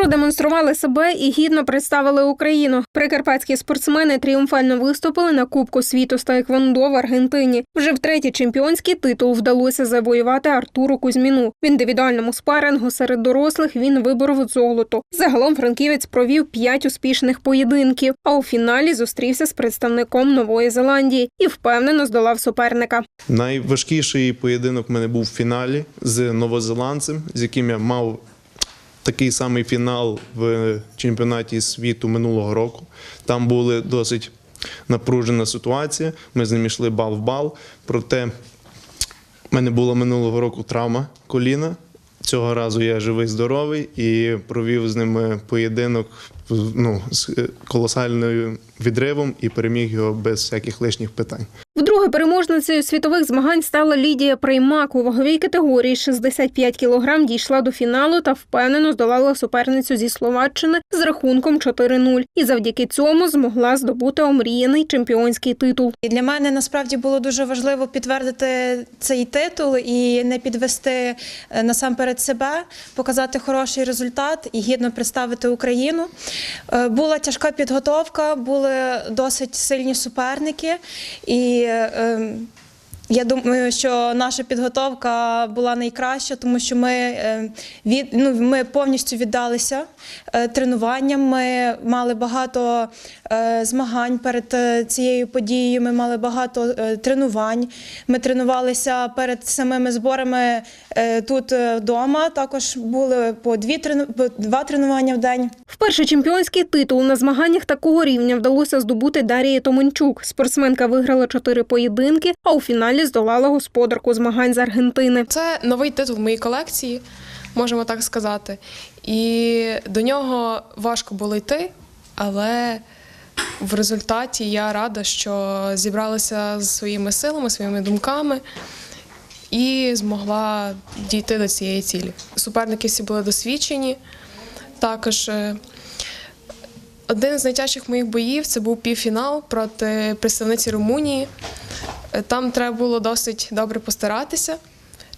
Продемонстрували себе і гідно представили Україну. Прикарпатські спортсмени тріумфально виступили на Кубку світу з Таеквондо в Аргентині. Вже втретє чемпіонський титул вдалося завоювати Артуру Кузьміну. В індивідуальному спарингу серед дорослих він виборов золото. Загалом франківець провів п'ять успішних поєдинків, а у фіналі зустрівся з представником Нової Зеландії і впевнено здолав суперника. Найважкіший поєдинок в мене був в фіналі з новозеландцем, з яким я мав такий самий фінал в чемпіонаті світу минулого року. Там була досить напружена ситуація. Ми з ним йшли бал в бал. Проте в мене була минулого року травма коліна. Цього разу я живий, здоровий і провів з ним поєдинок ну, з е, колосальним відривом і переміг його без всяких лишніх питань. Переможницею світових змагань стала Лідія Приймак. У ваговій категорії 65 кілограм дійшла до фіналу та впевнено здолала суперницю зі Словаччини з рахунком 4-0. І завдяки цьому змогла здобути омріяний чемпіонський титул. І для мене насправді було дуже важливо підтвердити цей титул і не підвести е, насамперед себе, показати хороший результат і гідно представити Україну. Е, Була тяжка підготовка, були досить сильні суперники, і е, я думаю, що наша підготовка була найкраща, тому що ми, е, від, ну, ми повністю віддалися е, тренуванням. Ми мали багато е, змагань перед цією подією. Ми мали багато тренувань. Ми тренувалися перед самими зборами тут вдома. Також були по дві трену- по два тренування в день. Вперше чемпіонський титул на змаганнях такого рівня вдалося здобути Дарії Томанчук. Спортсменка виграла чотири поєдинки, а у фіналі здолала господарку змагань з Аргентини. Це новий титул в моїй колекції, можемо так сказати. І до нього важко було йти, але в результаті я рада, що зібралася з своїми силами, своїми думками і змогла дійти до цієї цілі. Суперники всі були досвідчені. Також е, один з найтяжчих моїх боїв це був півфінал проти представниці Румунії. Там треба було досить добре постаратися,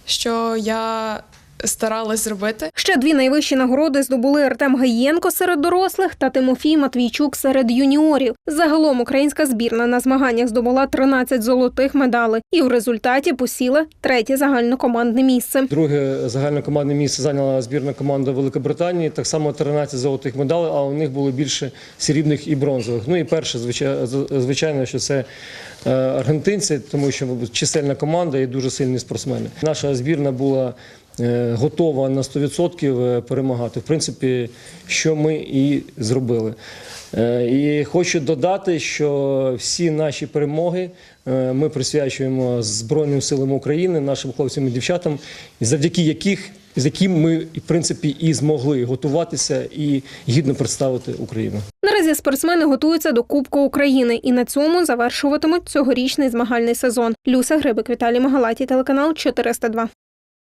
що я старалась зробити. Ще дві найвищі нагороди здобули Артем Гаєнко серед дорослих та Тимофій Матвійчук серед юніорів. Загалом українська збірна на змаганнях здобула 13 золотих медалей і в результаті посіла третє загальнокомандне місце. Друге загальнокомандне місце зайняла збірна команда Великобританії. Так само 13 золотих медалей, а у них було більше срібних і бронзових. Ну і перше, звичайно, звичайно, що це аргентинці, тому що чисельна команда і дуже сильні спортсмени. Наша збірна була е, готова на 100% перемагати. В принципі, що ми і зробили. Е, І хочу додати, що всі наші перемоги е, ми присвячуємо Збройним силам України, нашим хлопцям і дівчатам, завдяки яких з яким ми в принципі і змогли готуватися і гідно представити Україну. Наразі спортсмени готуються до Кубку України і на цьому завершуватимуть цьогорічний змагальний сезон. Люся Грибик, Віталій Магалаті, телеканал 402.